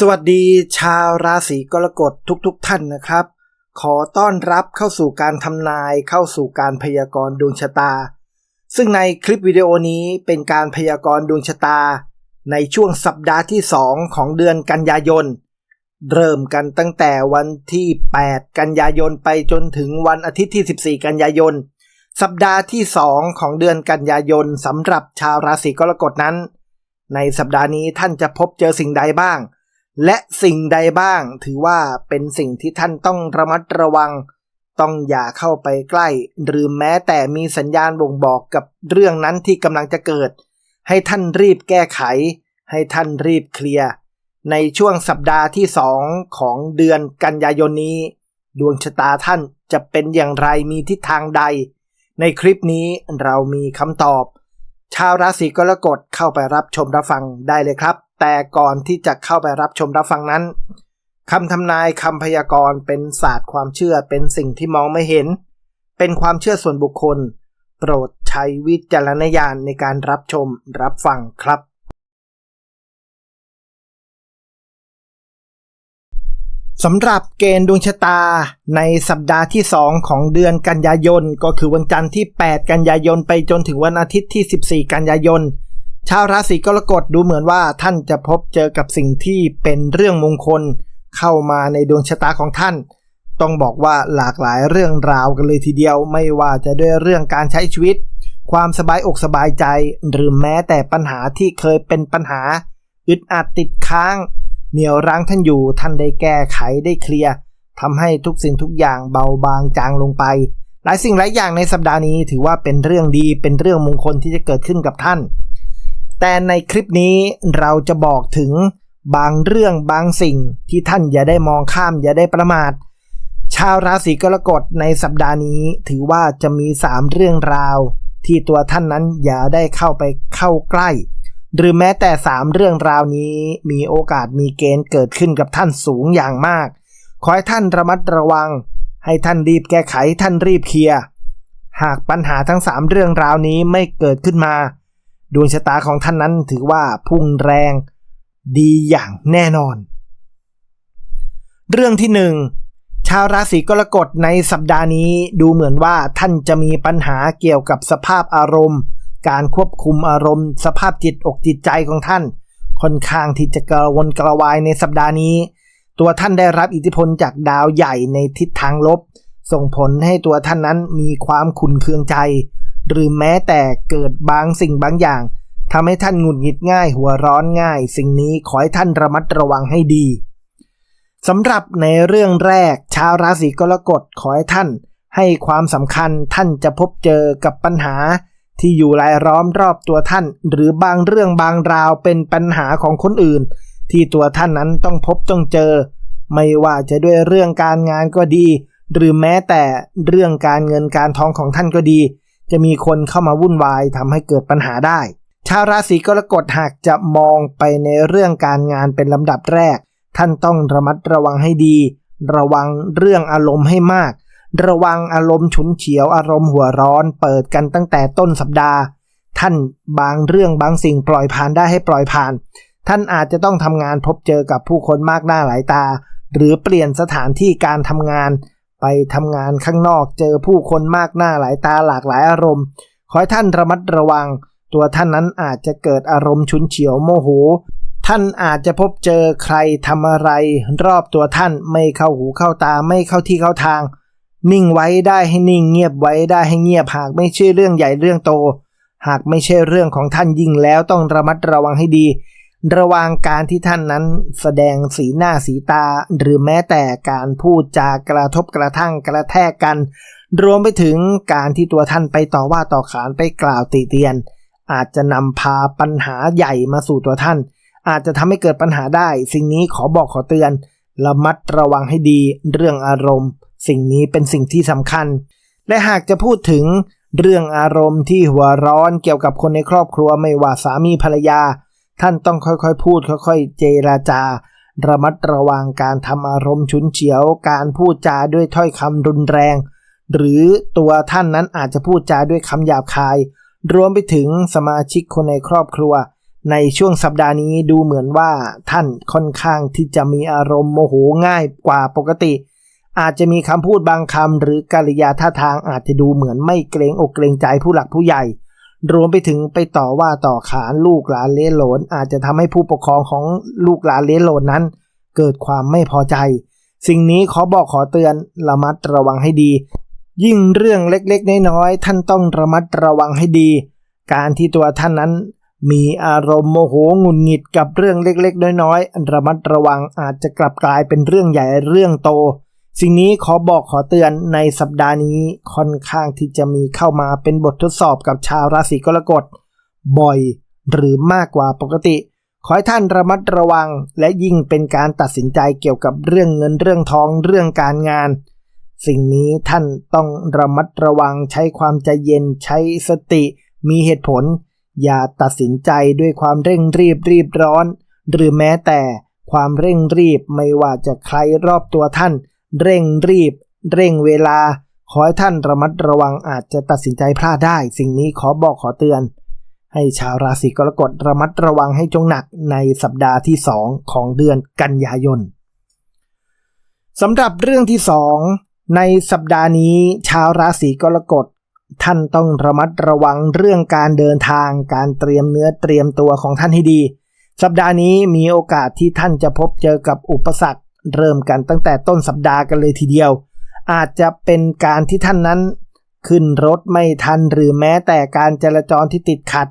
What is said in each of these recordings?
สวัสดีชาวราศีกรกฎทุกๆทท่านนะครับ ขอต้อนรับเข้าสู่การทำนายเข้าสู่การพยากรณ์ดวงชะตา ซึ่งในคลิปวิดีโอนี้เป็นการพยากรณ์ดวงชะตา ในช่วงสัปดาห์ที่ 2 ของเดือนกันยายน เริ่มกันตั้งแต่วันที่ 8 กันยายนไปจนถึงวันอาทิตย์ที่ 14 กันยายน สัปดาห์ที่ 2 ของเดือนกันยายนสำหรับชาวราศีกรกฎนั้น ในสัปดาห์นี้ท่านจะพบเจอสิ่งใดบ้าง และสิ่งใดบ้างถือว่าเป็นสิ่งที่ท่านต้องระมัดระวัง ต้องอย่าเข้าไปใกล้ หรือแม้แต่มีสัญญาณบ่งบอกกับเรื่องนั้นที่กำลังจะเกิด ให้ท่านรีบแก้ไข ให้ท่านรีบเคลียร์ในช่วงสัปดาห์ที่สองของเดือนกันยายนนี้ ดวงชะตาท่านจะเป็นอย่างไรมีทิศทางใด ในคลิปนี้เรามีคำตอบ ชาวราศีกรกฎเข้าไปรับชมรับฟังได้เลยครับ แต่ก่อนที่จะเข้าไปรับชมรับฟังนั้นคำทำนายคำพยากรณ์เป็นศาสตร์ความเชื่อเป็นสิ่งที่มองไม่เห็น เป็นความเชื่อส่วนบุคคล โปรดใช้วิจารณญาณในการรับชมรับฟังครับ สำหรับเกณฑ์ดวงชะตาในสัปดาห์ที่ 2 ของเดือนกันยายน ก็คือวันจันทร์ที่ 8 กันยายนไปจนถึงวันอาทิตย์ที่ 14 กันยายน ชาวราศีกรกฎดูเหมือนว่าท่านจะพบเจอกับสิ่งที่เป็นเรื่องมงคลเข้ามาในดวงชะตาของท่าน ต้องบอกว่าหลากหลายเรื่องราวกันเลยทีเดียว ไม่ว่าจะด้วยเรื่องการใช้ชีวิต ความสบายอกสบายใจ หรือแม้แต่ปัญหาที่เคยเป็นปัญหา อึดอัดติดค้าง เหนียวรั้งท่านอยู่ท่านได้แก้ไขได้เคลียร์ทำให้ทุกสิ่งทุกอย่างเบาบางจางลงไป หลายสิ่งหลายอย่างในสัปดาห์นี้ถือว่าเป็นเรื่องดีเป็นเรื่องมงคลที่จะเกิดขึ้นกับท่าน แต่ในคลิปนี้เราจะบอกถึงบางเรื่องบางสิ่งที่ท่านอย่าได้มองข้ามอย่าได้ประมาท ชาวราศีกรกฎในสัปดาห์นี้ถือว่าจะมี 3 เรื่องราว ที่ตัวท่านนั้นอย่าได้เข้าไปเข้าใกล้ หรือแม้แต่ 3 เรื่องราวนี้มีโอกาสมีเกณฑ์เกิดขึ้นกับท่านสูงอย่างมาก ขอให้ท่านระมัดระวัง ให้ท่านรีบแก้ไขท่านรีบเคลียร์หากปัญหาทั้ง 3 เรื่องราวนี้ไม่เกิดขึ้นมา ดวงชะตาของท่านนั้นถือว่าพุ่งแรงดีอย่างแน่นอน เรื่องที่หนึ่งชาวราศีกรกฎในสัปดาห์นี้ดูเหมือนว่าท่านจะมีปัญหาเกี่ยวกับสภาพอารมณ์ การควบคุมอารมณ์ สภาพจิตอกจิตใจของท่าน ค่อนข้างที่จะกระวนกระวายในสัปดาห์นี้ ตัวท่านได้รับอิทธิพลจากดาวใหญ่ในทิศทางลบ ส่งผลให้ตัวท่านนั้นมีความขุนเคืองใจ หรือแม้แต่เกิดบางสิ่งบางอย่างทำให้ท่านหงุดหงิดง่าย หัวร้อนง่าย สิ่งนี้ขอให้ท่านระมัดระวังให้ดีสำหรับในเรื่องแรก ชาวราศีกรกฎขอให้ท่าน ให้ความสำคัญท่านจะพบเจอกับปัญหา ที่อยู่รายล้อมรอบตัวท่าน หรือบางเรื่องบางราวเป็นปัญหาของคนอื่น ที่ตัวท่านนั้นต้องพบต้องเจอ ไม่ว่าจะด้วยเรื่องการงานก็ดี หรือแม้แต่เรื่องการเงินการทองของท่านก็ดี จะมีคนเข้ามาวุ่นวายทำให้เกิดปัญหาได้ ชาวราศีกรกฎหากจะมองไปในเรื่องการงานเป็นลำดับแรก ท่านต้องระมัดระวังให้ดี ระวังเรื่องอารมณ์ให้มาก ระวังอารมณ์ฉุนเฉียวอารมณ์หัวร้อน เปิดกันตั้งแต่ต้นสัปดาห์ ท่านบางเรื่องบางสิ่งปล่อยผ่านได้ให้ปล่อยผ่าน ท่านอาจจะต้องทำงานพบเจอกับผู้คนมากหน้าหลายตา หรือเปลี่ยนสถานที่การทำงาน ไปทำงานข้างนอกเจอผู้คนมากหน้าหลายตาหลากหลายอารมณ์ ขอให้ท่านระมัดระวัง ตัวท่านนั้นอาจจะเกิดอารมณ์ฉุนเฉียวโมโห ท่านอาจจะพบเจอใครทำอะไร รอบตัวท่านไม่เข้าหูเข้าตาไม่เข้าที่เข้าทาง นิ่งไว้ได้ให้นิ่งเงียบไว้ได้ให้เงียบหากไม่ใช่เรื่องใหญ่เรื่องโต หากไม่ใช่เรื่องของท่านยิ่งแล้วต้องระมัดระวังให้ดี ระวังการที่ท่านนั้นแสดงสีหน้าสีตา หรือแม้แต่การพูดจากระทบกระทั่งกระแทกกัน รวมไปถึงการที่ตัวท่านไปต่อว่าต่อขานไปกล่าวติเตียน อาจจะนำพาปัญหาใหญ่มาสู่ตัวท่าน อาจจะทำให้เกิดปัญหาได้ สิ่งนี้ขอบอกขอเตือนระมัดระวังให้ดีเรื่องอารมณ์ สิ่งนี้เป็นสิ่งที่สำคัญ และหากจะพูดถึงเรื่องอารมณ์ที่หัวร้อนเกี่ยวกับคนในครอบครัวไม่ว่าสามีภรรยา ท่านต้องค่อยๆ พูดค่อยๆ เจราจา ระมัดระวังการทำอารมณ์ฉุนเฉียว การพูดจาด้วยถ้อยคำรุนแรง หรือตัวท่านนั้นอาจจะพูดจาด้วยคำหยาบคาย รวมไปถึงสมาชิกคนในครอบครัว ในช่วงสัปดาห์นี้ดูเหมือนว่าท่านค่อนข้างที่จะมีอารมณ์โมโหง่ายกว่าปกติ อาจจะมีคำพูดบางคำหรือกิริยาท่าทางอาจจะดูเหมือนไม่เกรงอกเกรงใจผู้หลักผู้ใหญ่ รวมไปถึงไปต่อว่าต่อขานลูกหลานเลี้ยหลนอาจจะทำให้ผู้ปกครองของลูกหลานเลี้ยหลนนั้น เกิดความไม่พอใจ สิ่งนี้ขอบอกขอเตือนระมัดระวังให้ดี ยิ่งเรื่องเล็กๆน้อยๆท่านต้องระมัดระวังให้ดี การที่ตัวท่านนั้น มีอารมณ์โมโหงุนหงิดกับเรื่องเล็กๆ น้อยๆระมัดระวังอาจจะกลับกลายเป็นเรื่องใหญ่เรื่องโต สิ่งนี้ขอบอกขอเตือนในสัปดาห์นี้ค่อนข้างที่จะมีเข้ามาเป็นบททดสอบกับชาวราศีกรกฎบ่อยหรือมากกว่าปกติ ขอให้ท่านระมัดระวังและยิ่งเป็นการตัดสินใจเกี่ยวกับเรื่องเงินเรื่องทองเรื่องการงาน สิ่งนี้ท่านต้องระมัดระวังใช้ความใจเย็นใช้สติ มีเหตุผล อย่าตัดสินใจด้วยความเร่งรีบรีบร้อน หรือแม้แต่ความเร่งรีบไม่ว่าจะใครรอบตัวท่าน เร่งรีบ เร่งเวลา ขอให้ท่านระมัดระวังอาจจะตัดสินใจพลาดได้ สิ่งนี้ขอบอกขอเตือน ให้ชาวราศีกรกฎระมัดระวังให้จงหนักในสัปดาห์ที่สองของเดือนกันยายนสำหรับเรื่องที่สองในสัปดาห์นี้ ชาวราศีกรกฎท่านต้องระมัดระวังเรื่องการเดินทาง การเตรียมเนื้อเตรียมตัวของท่านให้ดี สัปดาห์นี้มีโอกาสที่ท่านจะพบเจอกับอุปสรรค เริ่มกันตั้งแต่ต้นสัปดาห์กันเลยทีเดียว อาจจะเป็นการที่ท่านนั้น ขึ้นรถไม่ทันหรือแม้แต่การจราจรที่ติดขัด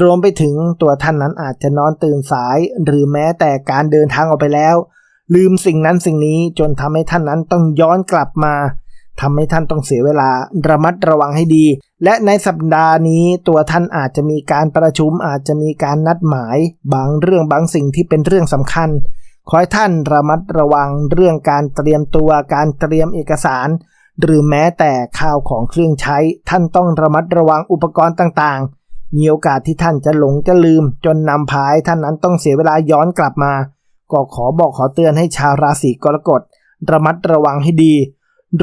รวมไปถึงตัวท่านนั้นอาจจะนอนตื่นสาย หรือแม้แต่การเดินทางออกไปแล้ว ลืมสิ่งนั้นสิ่งนี้จนทำให้ท่านนั้นต้องย้อนกลับมาทำให้ท่านต้องเสียเวลาระมัดระวังให้ดี และในสัปดาห์นี้ตัวท่านอาจจะมีการประชุมอาจจะมีการนัดหมาย บางเรื่องบางสิ่งที่เป็นเรื่องสำคัญ ขอให้ท่านระมัดระวังเรื่องการเตรียมตัวการเตรียมเอกสาร หรือแม้แต่ข้าวของเครื่องใช้ ท่านต้องระมัดระวังอุปกรณ์ต่างๆ มีโอกาสที่ท่านจะหลงจะลืม จนนำพายท่านนั้นต้องเสียเวลาย้อนกลับมา ก็ขอบอกขอเตือนให้ชาวราศีกรกฎระมัดระวังให้ดี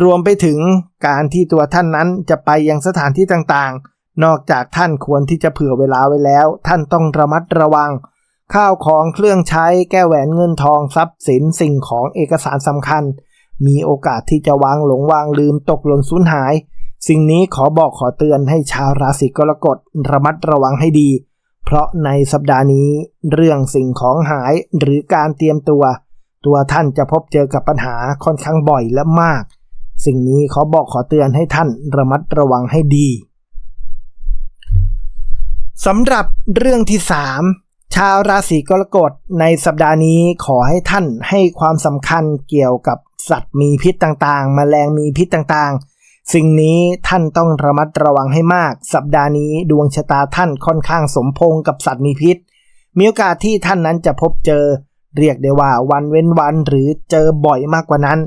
รวมไปถึงการที่ตัวท่านนั้นจะไปยังสถานที่ต่างๆ นอกจากท่านควรที่จะเผื่อเวลาไว้แล้ว ท่านต้องระมัดระวัง ข้าวของเครื่องใช้แก้แหวนเงินทองทรัพย์สินสิ่งของเอกสารสำคัญ มีโอกาสที่จะวางหลงวางลืมตกหล่นสูญหาย สิ่งนี้ขอบอกขอเตือนให้ชาวราศีกรกฎระมัดระวังให้ดี เพราะในสัปดาห์นี้ เรื่องสิ่งของหายหรือการเตรียมตัว ตัวท่านจะพบเจอกับปัญหาค่อนข้างบ่อยและมาก สิ่งนี้ขาบอกขอเตือนให้ท่านระมัดระวังให้ดีสำหรับเรื่องที่3 ชาวราศีกรกฎในสัปดาห์นี้ขอให้ท่านให้ความสำคัญเกี่ยวกับสัตว์มีพิษต่างๆมแมลงมีพิษต่างๆ สิ่งนี้ท่านต้องระมัดระวังให้มาก สัปดาห์นี้ดวงชะตาท่านค่อนข้างสมพงกับสัตว์มีพิษ มีโอกาสที่ท่านนั้นจะพบเจอ เรียกได้ว่าวันเว้นวันหรือเจอบ่อยมากกว่านั้น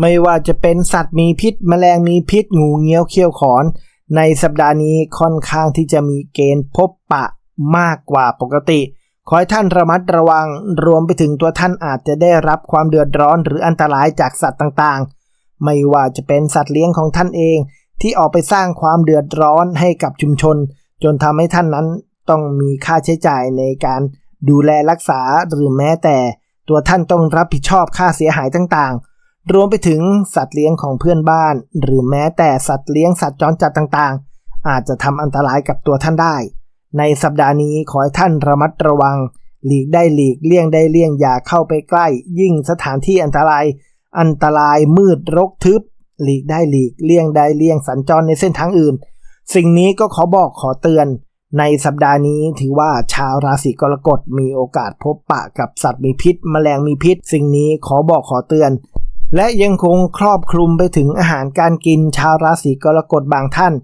ไม่ว่าจะเป็นสัตว์มีพิษมแมลงมีพิษงูเงี้ยวเขี้ยวขอน ในสัปดาห์นี้ค่อนข้างที่จะมีเกณฑ์พบปะมากกว่าปกติ ขอให้ท่านระมัดระวัง รวมไปถึงตัวท่านอาจจะได้รับความเดือดร้อนหรืออันตรายจากสัตว์ต่างๆ ไม่ว่าจะเป็นสัตว์เลี้ยงของท่านเอง ที่ออกไปสร้างความเดือดร้อนให้กับชุมชน จนทำให้ท่านนั้นต้องมีค่าใช้จ่ายในการดูแลรักษาหรือแม้แต่ ตัวท่านต้องรับผิดชอบค่าเสียหายต่างๆ รวมไปถึงสัตว์เลี้ยงของเพื่อนบ้าน หรือแม้แต่สัตว์เลี้ยงสัตว์จรจัดต่างๆ อาจจะทำอันตรายกับตัวท่านได้ ในสัปดาห์นี้ขอให้ท่านระมัดระวัง หลีกได้หลีกเลี่ยงได้เลี่ยงอย่าเข้าไปใกล้ ยิ่งสถานที่อันตราย อันตรายมืดรกทึบ หลีกได้หลีกเลี่ยงได้เลี่ยงสัญจรในเส้นทางอื่น สิ่งนี้ก็ขอบอกขอเตือน ในสัปดาห์นี้ถือว่าชาวราศีกรกฎมีโอกาสพบปะกับสัตว์มีพิษ แมลงมีพิษ สิ่งนี้ขอบอกขอเตือน และยังคงครอบคลุมไปถึงอาหารการกินชาวราศีกรกฎบางท่าน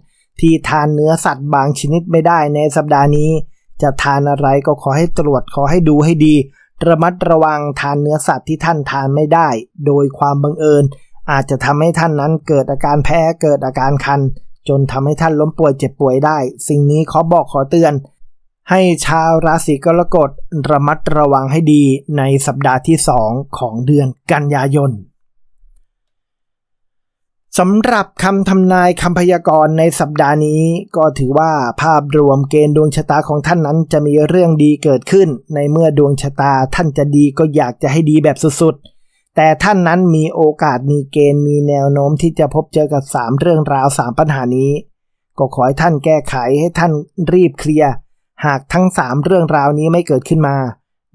ที่ทานเนื้อสัตว์บางชนิดไม่ได้ในสัปดาห์นี้ จะทานอะไรก็ขอให้ตรวจขอให้ดูให้ดี ระมัดระวังทานเนื้อสัตว์ที่ท่านทานไม่ได้ โดยความบังเอิญ อาจจะทำให้ท่านนั้นเกิดอาการแพ้เกิดอาการคัน จนทำให้ท่านล้มป่วยเจ็บป่วยได้ สิ่งนี้ขอบอกขอเตือน ให้ชาวราศีกรกฎระมัดระวังให้ดีในสัปดาห์ที่ 2 ของเดือนกันยายน สำหรับคำทำนายคำพยากรณ์ในสัปดาห์นี้ ก็ถือว่าภาพรวมเกณฑ์ดวงชะตาของท่านนั้นจะมีเรื่องดีเกิดขึ้น ในเมื่อดวงชะตาท่านจะดีก็อยากจะให้ดีแบบสุดๆ แต่ท่านนั้นมีโอกาสมีเกณฑ์มีแนวโน้มที่จะพบเจอกับ 3 เรื่องราว 3 ปัญหานี้ ก็ขอให้ท่านแก้ไขให้ท่านรีบเคลียร์หากทั้ง 3 เรื่องราวนี้ไม่เกิดขึ้นมา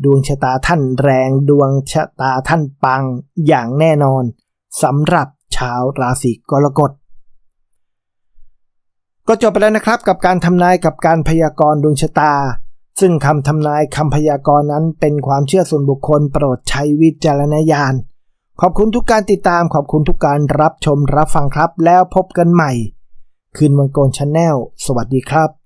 ดวงชะตาท่านแรงดวงชะตาท่านปังอย่างแน่นอนสำหรับ ชาวราศีกรกฎก็จบไปแล้วนะครับกับการทำนายกับการพยากรณ์ดวงชะตา ซึ่งคำทำนายคำพยากรณ์นั้นเป็นความเชื่อส่วนบุคคลโปรดใช้วิจารณญาณ ขอบคุณทุกการติดตามขอบคุณทุกการรับชมรับฟังครับแล้วพบกันใหม่ คืนวังโกนชาแนลสวัสดีครับ